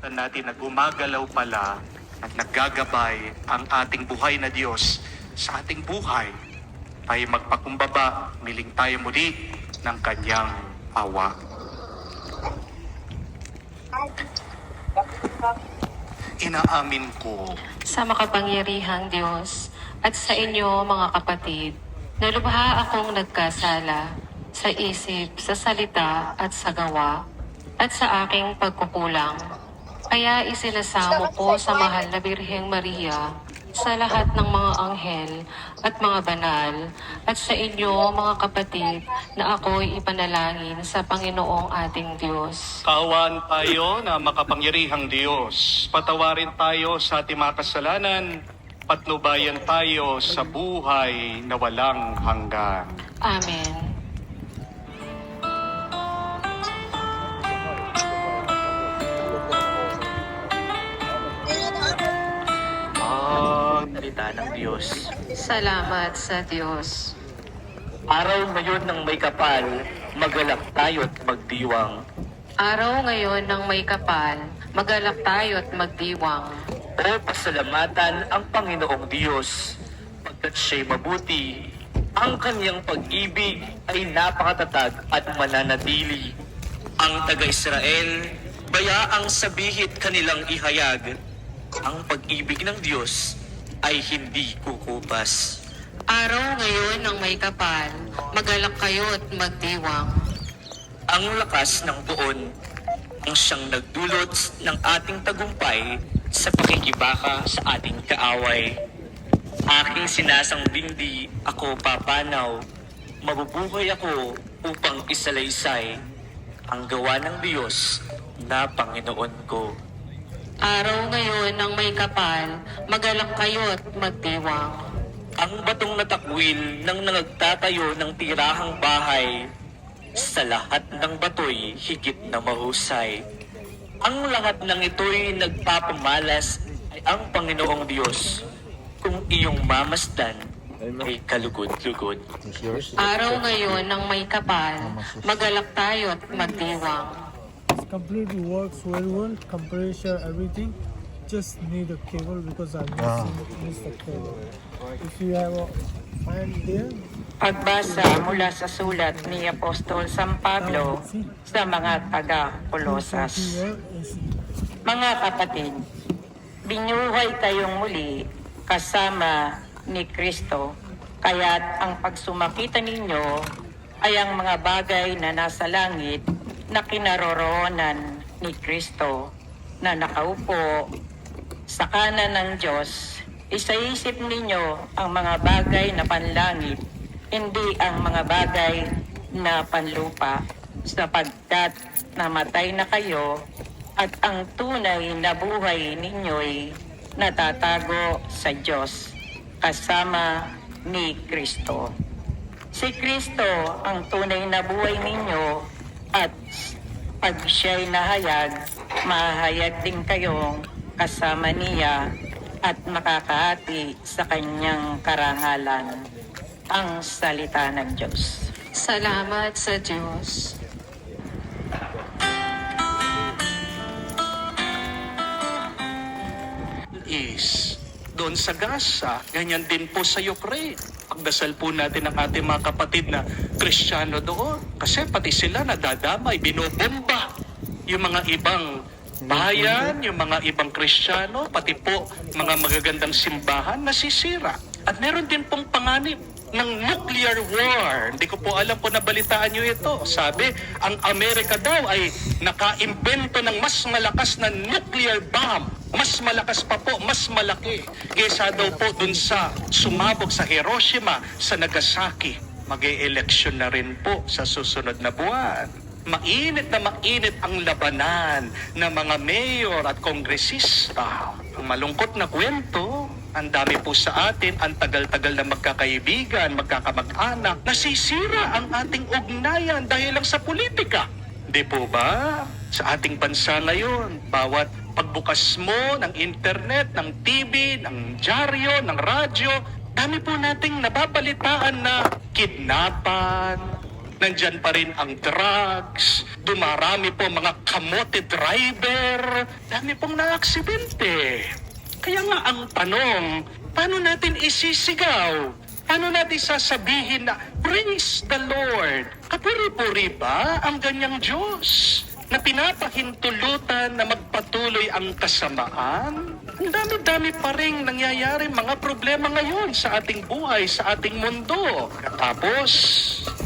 Tandaan natin na gumagalaw pala at naggagabay ang ating buhay na Diyos sa ating buhay. Tayo magpakumbaba, miling tayo muli ng kanyang awa. Inaamin ko sa makapangyarihang Diyos at sa inyo mga kapatid, na akong nagkasala sa isip, sa salita at sa gawa at sa aking pagkukulang. Kaya isinasamo ko sa mahal na Birheng Maria sa lahat ng mga anghel at mga banal at sa inyo mga kapatid na ako'y ipanalangin sa Panginoong ating Diyos. Kaawaan tayo na makapangyarihang Diyos. Patawarin tayo sa ating mga kasalanan. Patnubayan tayo sa buhay na walang hanggan. Amen. Diyos. Salamat sa Diyos. Araw ngayon ng may kapal, magalak tayo't magdiwang. Araw ngayon ng may kapal, magalak tayo at magdiwang. O pasalamatan ang Panginoong Diyos, pagkat siya'y mabuti. Ang kanyang pag-ibig ay napakatatag at mananatili. Ang taga-Israel, bayaang sabihit kanilang ihayag. Ang pag-ibig ng Diyos ay hindi kukupas. Araw ngayon ng may kapal, magalak kayo at magdiwang. ang lakas ng tuon ang siyang nagdulot ng ating tagumpay sa pakikibaka sa ating kaaway. Aking sinasambing di ako papanaw, mabubuhay ako upang isalaysay ang gawa ng Diyos na Panginoon ko. Araw ngayon ng may kapal, magalak kayo at magdiwang. Ang batong natakwil ng nangagtatayo ng tirahang bahay, sa lahat ng bato'y higit na mahusay. Ang lahat ng ito'y nagpapamalas ay ang Panginoong Diyos. Kung iyong mamasdan ay kalugod-lugod. Araw ngayon ng may kapal, magalak tayo at magdiwang. Completely works very well. Compressor, everything. Just need a cable because I missing miss the cable. If you have a fan there, Pagbasa mula sa sulat ni Apostol San Pablo sa mga taga-Kolosas. Mga kapatid, binuhay kayong muli kasama ni Kristo, kaya't ang pagsumakita ninyo ay ang mga bagay na nasa langit na kinaroroonan ni Kristo na nakaupo sa kanan ng Diyos. Isaisip ninyo ang mga bagay na panlangit, hindi ang mga bagay na panlupa, sapagkat namatay na kayo at ang tunay na buhay ninyo'y natatago sa Diyos kasama ni Kristo. Si Kristo ang tunay na buhay ninyo at pag siya'y nahayag, mahayag din kayong kasama niya at makakahati sa kanyang karangalan ang salita ng Diyos. Salamat sa Diyos. is doon sa Gaza, ganyan din po sa Ukraine. Pagdasal po natin ang ating mga kapatid na Kristiyano doon. Kasi pati sila nadadamay, binobomba. Yung mga ibang bayan, yung mga ibang Kristiyano, pati po mga magagandang simbahan nasisira. At meron din pong panganib ng nuclear war. Hindi ko po alam kung nabalitaan nyo ito. Sabi, ang Amerika daw ay nakaimbento ng mas malakas na nuclear bomb. Mas malakas pa po, mas malaki. Kesa daw po dun sa sumabog sa Hiroshima, sa Nagasaki. mag eleksyon na rin po sa susunod na buwan. Mainit na mainit ang labanan ng mga mayor at kongresista. Ang malungkot na kwento, ang dami po sa atin, ang tagal-tagal na magkakaibigan, magkakamag-anak, nasisira ang ating ugnayan dahil lang sa politika. Di po ba? Sa ating bansa ngayon, bawat pagbukas mo ng internet, ng TV, ng dyaryo, ng radyo, dami po nating nababalitaan na kidnapan, Nandyan pa rin ang drugs, dumarami po mga kamote driver, dami pong naaksidente. Kaya nga ang tanong, paano natin isisigaw? Paano natin sasabihin na, Praise the Lord! Kapuri-puri ba ang ganyang Diyos? Na pinapahintulutan na magpatuloy ang kasamaan? Ang dami-dami pa rin nangyayari mga problema ngayon sa ating buhay, sa ating mundo. Tapos,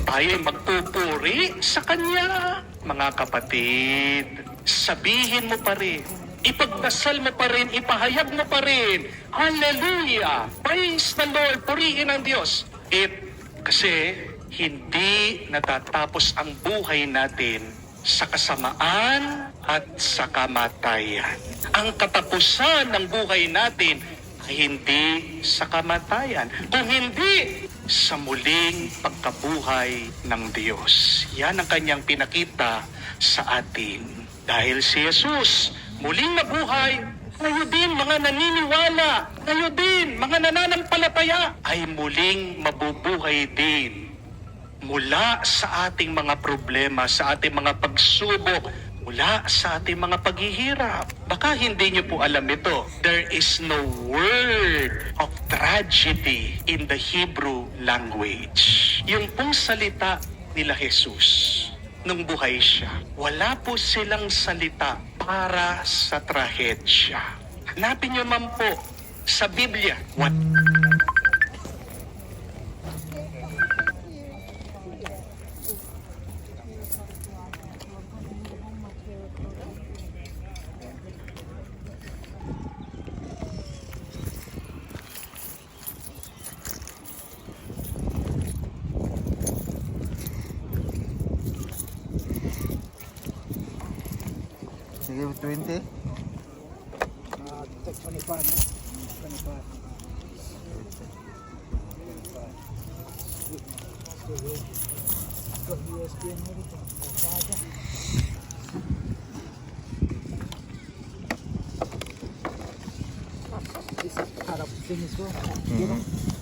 tayo magpupuri sa Kanya. Mga kapatid, sabihin mo pa rin, ipagdasal mo pa rin, ipahayag mo pa rin, Hallelujah! Praise the Lord! Purihin ang Diyos! It, kasi hindi natatapos ang buhay natin sa kasamaan at sa kamatayan. Ang katapusan ng buhay natin ay hindi sa kamatayan, kung hindi sa muling pagkabuhay ng Diyos. Yan ang kanyang pinakita sa atin. Dahil si Jesus muling nabuhay, ngayon din mga naniniwala, ngayon din mga nananampalataya ay muling mabubuhay din mula sa ating mga problema, sa ating mga pagsubok, mula sa ating mga paghihirap. Baka hindi niyo po alam ito. There is no word of tragedy in the Hebrew language. Yung pong salita nila Jesus nung buhay siya, wala po silang salita para sa trahedya. Hanapin niyo man po sa Biblia, what You give 20? Uh, take 25. 25. This is part of the thing as well. Mm -hmm.